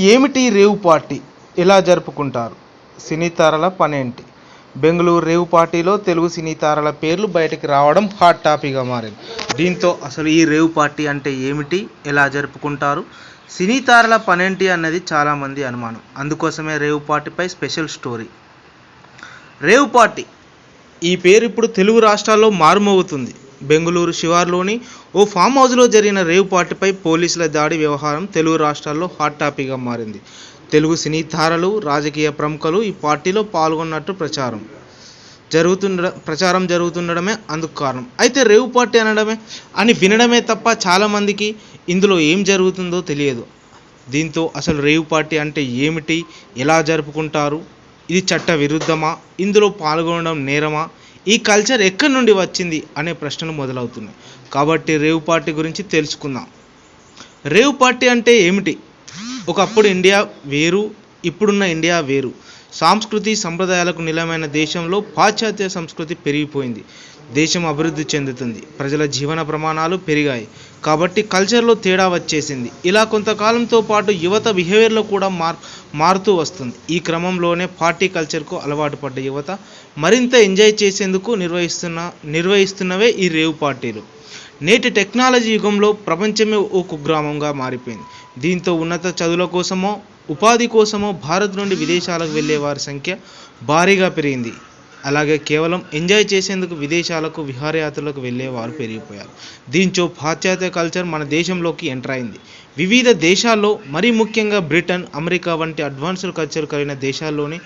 ఏమిటి రేవు పార్టీ? ఎలా జరుపుకుంటారు? సినీ తారల పనేంటి? బెంగళూరు రేవు పార్టీలో తెలుగు సినీ తారల పేర్లు బయటకు రావడం హాట్ టాపిక్గా మారింది. దీంతో అసలు ఈ రేవు పార్టీ అంటే ఏమిటి? ఎలా జరుపుకుంటారు? సినీ తారల పనేంటి అన్నది చాలామంది అనుమానం. అందుకోసమే రేవు పార్టీపై స్పెషల్ స్టోరీ. రేవు పార్టీ. ఈ పేరు ఇప్పుడు తెలుగు రాష్ట్రాల్లో మారుమోగుతుంది. బెంగళూరు శివార్లోని ఓ ఫామ్ హౌస్లో జరిగిన రేవ్ పార్టీపై పోలీసుల దాడి వ్యవహారం తెలుగు రాష్ట్రాల్లో హాట్ టాపిక్గా మారింది. తెలుగు సినీ తారలు రాజకీయ ప్రముఖులు ఈ పార్టీలో పాల్గొన్నట్టు ప్రచారం జరుగుతుండ ప్రచారం జరుగుతుండడమే అందుకు కారణం. అయితే రేవ్ పార్టీ అనడమే అని వినడమే తప్ప చాలామందికి ఇందులో ఏం జరుగుతుందో తెలియదు. దీంతో అసలు రేవ్ పార్టీ అంటే ఏమిటి ఎలా జరుపుకుంటారు ఇది చట్ట విరుద్ధమా ఇందులో పాల్గొనడం నేరమా ఈ కల్చర్ ఎక్కడి నుండి వచ్చింది అనే ప్రశ్నలు మొదలవుతున్నాయి. కాబట్టి రేవ్ పార్టీ గురించి తెలుసుకుందాం. రేవ్ పార్టీ అంటే ఏమిటి? ఒకప్పుడు ఇండియా వేరు ఇప్పుడున్న ఇండియా వేరు. సాంస్కృతి సంప్రదాయాలకు నిలమైన దేశంలో పాశ్చాత్య సంస్కృతి పెరిగిపోయింది. దేశం అభివృద్ధి చెందుతుంది. ప్రజల జీవన ప్రమాణాలు పెరిగాయి. కాబట్టి కల్చర్లో తేడా వచ్చేసింది. ఇలా కొంతకాలంతో పాటు యువత బిహేవియర్లో కూడా మార్ మారుతూ వస్తుంది. ఈ క్రమంలోనే పార్టీ కల్చర్కు అలవాటు పడ్డ యువత మరింత ఎంజాయ్ చేసేందుకు నిర్వహిస్తున్న నిర్వహిస్తున్నవే ఈ రేవ్ పార్టీలు. నేటి టెక్నాలజీ యుగంలో ప్రపంచమే ఓ కుగ్రామంగా మారిపోయింది. దీంతో ఉన్నత చదువుల కోసమో ఉపాధి కోసమో భారత్ నుండి విదేశాలకు వెళ్ళే వారి సంఖ్య భారీగా పెరిగింది. అలాగే కేవలం ఎంజాయ్ చేసేందుకు విదేశాలకు విహారయాత్రలకు వెళ్ళేవారు పెరిగిపోయారు. దీంతో పాశ్చాత్య కల్చర్ మన దేశంలోకి ఎంటర్ అయింది. వివిధ దేశాల్లో మరీ ముఖ్యంగా బ్రిటన్ అమెరికా వంటి అడ్వాన్స్డ్ కల్చర్ కలిగిన దేశాల్లోని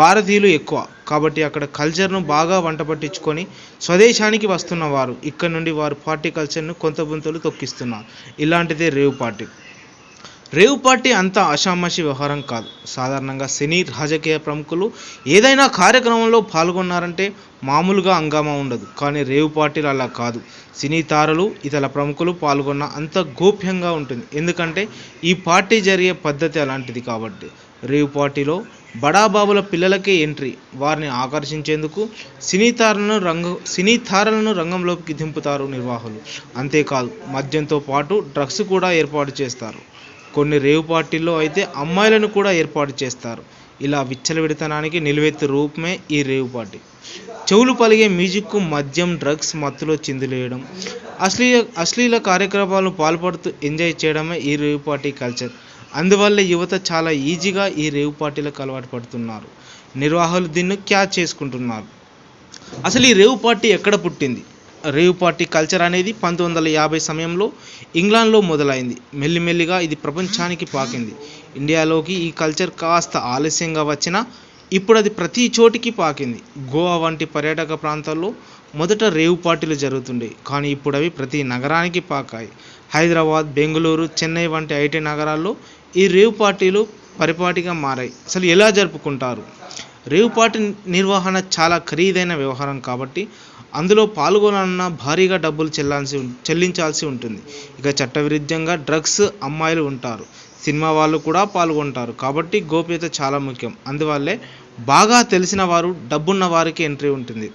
భారతీయులు ఎక్కువ. కాబట్టి అక్కడ కల్చర్ను బాగా వంట పట్టించుకొని స్వదేశానికి వస్తున్న వారు ఇక్కడ నుండి వారు పార్టీ కల్చర్ను కొంత బుంతలు తొక్కిస్తున్నారు. ఇలాంటిదే రేవ్ పార్టీ. రేవ్ పార్టీ అంత ఆషామాషి వ్యవహారం కాదు. సాధారణంగా సినీ రాజకీయ ప్రముఖులు ఏదైనా కార్యక్రమంలో పాల్గొన్నారంటే మామూలుగా హంగామా ఉండదు. కానీ రేవ్ పార్టీలు అలా కాదు. సినీ తారలు ఇతర ప్రముఖులు పాల్గొన్న అంత గోప్యంగా ఉంటుంది. ఎందుకంటే ఈ పార్టీ జరిగే పద్ధతి అలాంటిది కాబట్టి. రేవ్ పార్టీలో బడాబాబుల పిల్లలకే ఎంట్రీ. వారిని ఆకర్షించేందుకు సినీ తారలను రంగ సినీ తారలను రంగంలోకి దింపుతారు నిర్వాహకులు. అంతేకాదు మద్యంతో పాటు డ్రగ్స్ కూడా ఏర్పాటు చేస్తారు. కొన్ని రేవ్ పార్టీల్లో అయితే అమ్మాయిలను కూడా ఏర్పాటు చేస్తారు. ఇలా విచ్చలవిడితనానికి నిలువెత్తు రూపమే ఈ రేవ్ పార్టీ. చెవులు పలిగే మ్యూజిక్కు మద్యం డ్రగ్స్ మత్తులో చిందులేయడం అశ్లీల అశ్లీల కార్యక్రమాలను పాల్పడుతూ ఎంజాయ్ చేయడమే ఈ రేవ్ పార్టీ కల్చర్. అందువల్ల యువత చాలా ఈజీగా ఈ రేవ్ పార్టీలకు అలవాటు పడుతున్నారు. నిర్వాహకులు దీన్ని క్యాచ్ చేసుకుంటున్నారు. అసలు ఈ రేవ్ పార్టీ ఎక్కడ పుట్టింది? రేవ్ పార్టీ కల్చర్ అనేది పంతొమ్మిది వందల యాభై సమయంలో ఇంగ్లాండ్లో మొదలైంది. మెల్లిమెల్లిగా ఇది ప్రపంచానికి పాకింది. ఇండియాలోకి ఈ కల్చర్ కాస్త ఆలస్యంగా వచ్చినా ఇప్పుడు అది ప్రతి చోటికి పాకింది. గోవా వంటి పర్యాటక ప్రాంతాల్లో మొదట రేవ్ పార్టీలు జరుగుతుండే కానీ ఇప్పుడు అవి ప్రతి నగరానికి పాకాయి. హైదరాబాద్ బెంగళూరు చెన్నై వంటి ఐటీ నగరాల్లో ఈ రేవ్ పార్టీలు పరిపాటిగా మారాయి. అసలు ఎలా జరుపుకుంటారు? రేవ్ పార్టీ నిర్వహణ చాలా ఖరీదైన వ్యవహారం కాబట్టి అందులో పాల్గొనాలన్నా భారీగా డబ్బులు చెల్లాల్సి చెల్లించాల్సి ఉంటుంది. ఇక చట్టవిరుద్ధంగా డ్రగ్స్ అమ్మాయిలు ఉంటారు. సినిమా వాళ్ళు కూడా పాల్గొంటారు. కాబట్టి గోప్యత చాలా ముఖ్యం. అందువల్లే బాగా తెలిసిన వారు డబ్బున్న వారికి ఎంట్రీ ఉంటుంది.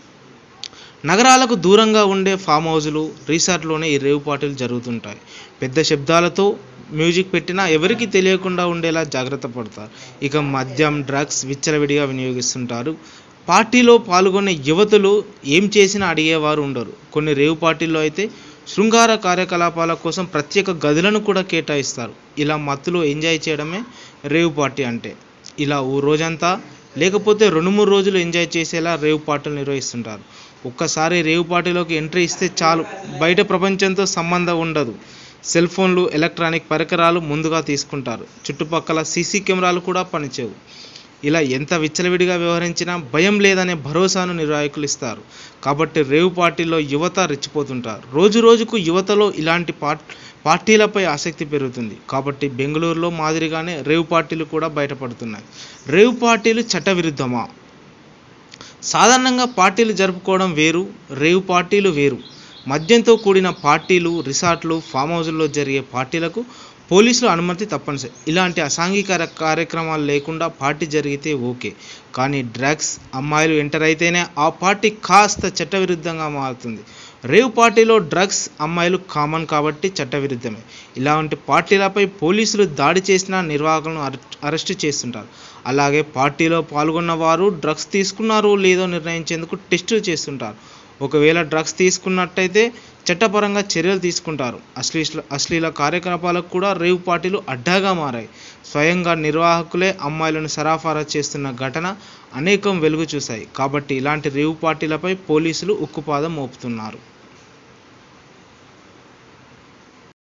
నగరాలకు దూరంగా ఉండే ఫామ్ హౌజులు రీసార్ట్లోనే ఈ రేవ్ పార్టీలు జరుగుతుంటాయి. పెద్ద శబ్దాలతో మ్యూజిక్ పెట్టినా ఎవరికి తెలియకుండా ఉండేలా జాగ్రత్త పడతారు. ఇక మద్యం డ్రగ్స్ విచ్చలవిడిగా వినియోగిస్తుంటారు. పార్టీలో పాల్గొనే యువతులు ఏం చేసినా అడిగేవారు ఉండరు. కొన్ని రేవు పార్టీల్లో అయితే శృంగార కార్యకలాపాల కోసం ప్రత్యేక గదులను కూడా కేటాయిస్తారు. ఇలా మత్తులో ఎంజాయ్ చేయడమే రేవ్ పార్టీ అంటే. ఇలా ఓ రోజంతా లేకపోతే రెండు మూడు రోజులు ఎంజాయ్ చేసేలా రేవ్ పార్టీలు నిర్వహిస్తుంటారు. ఒక్కసారి రేవ్ పార్టీలోకి ఎంట్రీ ఇస్తే చాలు. బయట ప్రపంచంతో సంబంధం ఉండదు. సెల్ ఫోన్లు ఎలక్ట్రానిక్ పరికరాలు ముందుగా తీసుకుంటారు. చుట్టుపక్కల సీసీ కెమెరాలు కూడా పనిచేయవు. ఇలా ఎంత విచ్చలవిడిగా వ్యవహరించినా భయం లేదనే భరోసాను నిర్వాహకులు ఇస్తారు. కాబట్టి రేవు పార్టీలో యువత రెచ్చిపోతుంటారు. రోజు రోజుకు యువతలో ఇలాంటి పార్టీలపై ఆసక్తి పెరుగుతుంది. కాబట్టి బెంగళూరులో మాదిరిగానే రేవు పార్టీలు కూడా బయటపడుతున్నాయి. రేవు పార్టీలు చట్టవిరుద్ధమా? సాధారణంగా పార్టీలు జరుపుకోవడం వేరు రేవు పార్టీలు వేరు. మద్యంతో కూడిన పార్టీలు రిసార్ట్లు ఫామ్ హౌజుల్లో జరిగే పార్టీలకు పోలీసుల అనుమతి తప్పనిసరి. ఇలాంటి అసాంఘిక కార్యక్రమాలు లేకుండా పార్టీ జరిగితే ఓకే. కానీ డ్రగ్స్ అమ్మాయిలు ఎంటర్ అయితేనే ఆ పార్టీ కాస్త చట్టవిరుద్ధంగా మారుతుంది. రేవ్ పార్టీలో డ్రగ్స్ అమ్మాయిలు కామన్ కాబట్టి చట్టవిరుద్ధమే. ఇలాంటి పార్టీలపై పోలీసులు దాడి చేసిన నిర్వాహకులను అరెస్టు చేస్తుంటారు. అలాగే పార్టీలో పాల్గొన్న వారు డ్రగ్స్ తీసుకున్నారో లేదో నిర్ణయించేందుకు టెస్టులు చేస్తుంటారు. ఒకవేళ డ్రగ్స్ తీసుకున్నట్టయితే చట్టపరంగా చర్యలు తీసుకుంటారు. అశ్లీల అశ్లీల కార్యకలాపాలకు కూడా రేవ్ పార్టీలు అడ్డాగా మారాయి. స్వయంగా నిర్వాహకులే అమ్మాయిలను సరఫరా చేస్తున్న ఘటన అనేకం వెలుగు చూశాయి. కాబట్టి ఇలాంటి రేవ్ పార్టీలపై పోలీసులు ఉక్కుపాదం మోపుతున్నారు.